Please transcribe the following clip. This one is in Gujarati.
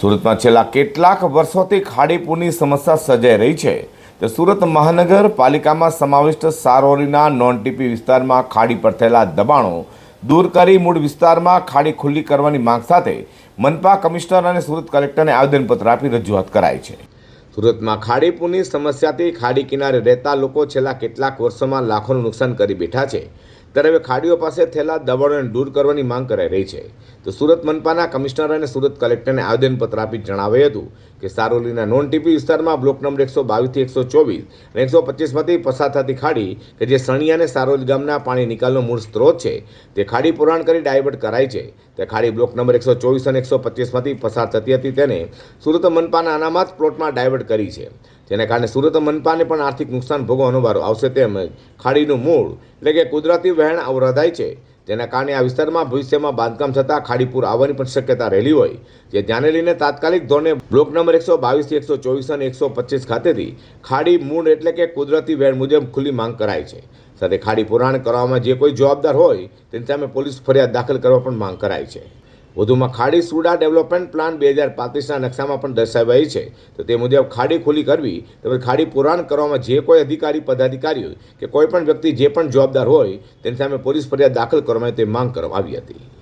સુરતમાં છેલ્લા કેટલાક વર્ષોથી ખાડીપુરની સમસ્યા સર્જાઈ રહી છે. તો સુરત મહાનગરપાલિકામાં સમાવિષ્ટ સારોલીના નોન ટીપી વિસ્તારમાં ખાડી પર થયેલા દબાણો દૂર કરી મૂળ વિસ્તારમાં ખાડી ખુલ્લી કરવાની માંગ સાથે મનપા કમિશનર અને સુરત કલેક્ટરને આવેદનપત્ર આપી રજૂઆત કરાઈ છે. સુરતમાં ખાડીપુરની સમસ્યાથી ખાડી કિનારે રહેતા લોકો છેલ્લા કેટલાક વર્ષોમાં લાખોનું નુકસાન કરી બેઠા છે. ત્યારે હવે ખાડીઓ પાસે થયેલા દબાણોને દૂર કરવાની માંગ કરાઈ રહી છે. તો સુરત મનપાના કમિશનર અને સુરત કલેક્ટરને આવેદનપત્ર આપી જણાવ્યું હતું કે સારોલીના નોન ટીપી વિસ્તારમાં બ્લોક નંબર એકસો બાવીસથી એકસો ચોવીસ અને એકસો પચીસમાંથી પસાર થતી ખાડી કે જે સણિયા અને સારોલી ગામના પાણી નિકાલનો મૂળ સ્ત્રોત છે, તે ખાડી પુરાણ કરી ડાયવર્ટ કરાઈ છે. તે ખાડી બ્લોક નંબર એકસો ચોવીસ અને એકસો પચીસમાંથી પસાર થતી હતી તેને સુરત મનપાના અનામત પ્લોટમાં ડાયવર્ટ કરી છે. જેને કારણે સુરત મનપાને પણ આર્થિક નુકસાન ભોગવવાનો વારો આવશે તેમ ખાડીનું મૂળ, એટલે કે કુદરતી વહેણ અવરોધાય છે. જેના કારણે આ વિસ્તારમાં ભવિષ્યમાં બાંધકામ થતાં ખાડીપુર આવવાની પણ શક્યતા રહેલી હોય. જે ધ્યાને લઈને તાત્કાલિક ધોરણે બ્લોક નંબર એકસો બાવીસથી એકસો ચોવીસ અને એકસો પચીસ ખાતેથી ખાડી મૂળ એટલે કે કુદરતી વેણ મુજબ ખુલ્લી માંગ કરાય છે. સાથે ખાડી પુરાણ કરવામાં જે કોઈ જવાબદાર હોય, તેની સામે પોલીસ ફરિયાદ દાખલ કરવા પણ માંગ કરાય છે. વધુમાં ખાડી સુડા ડેવલપમેન્ટ પ્લાન બે હજાર પાંત્રીસના નકશામાં પણ દર્શાવાઈ છે. તો તે મુજબ ખાડી ખુલ્લી કરવી તેમજ ખાડી પુરાણ કરવામાં જે કોઈ અધિકારી, પદાધિકારીઓ કે કોઈ પણ વ્યક્તિ જે પણ જવાબદાર હોય, તેની સામે પોલીસ ફરિયાદ દાખલ કરવામાં તે માંગ કરવામાં આવી હતી.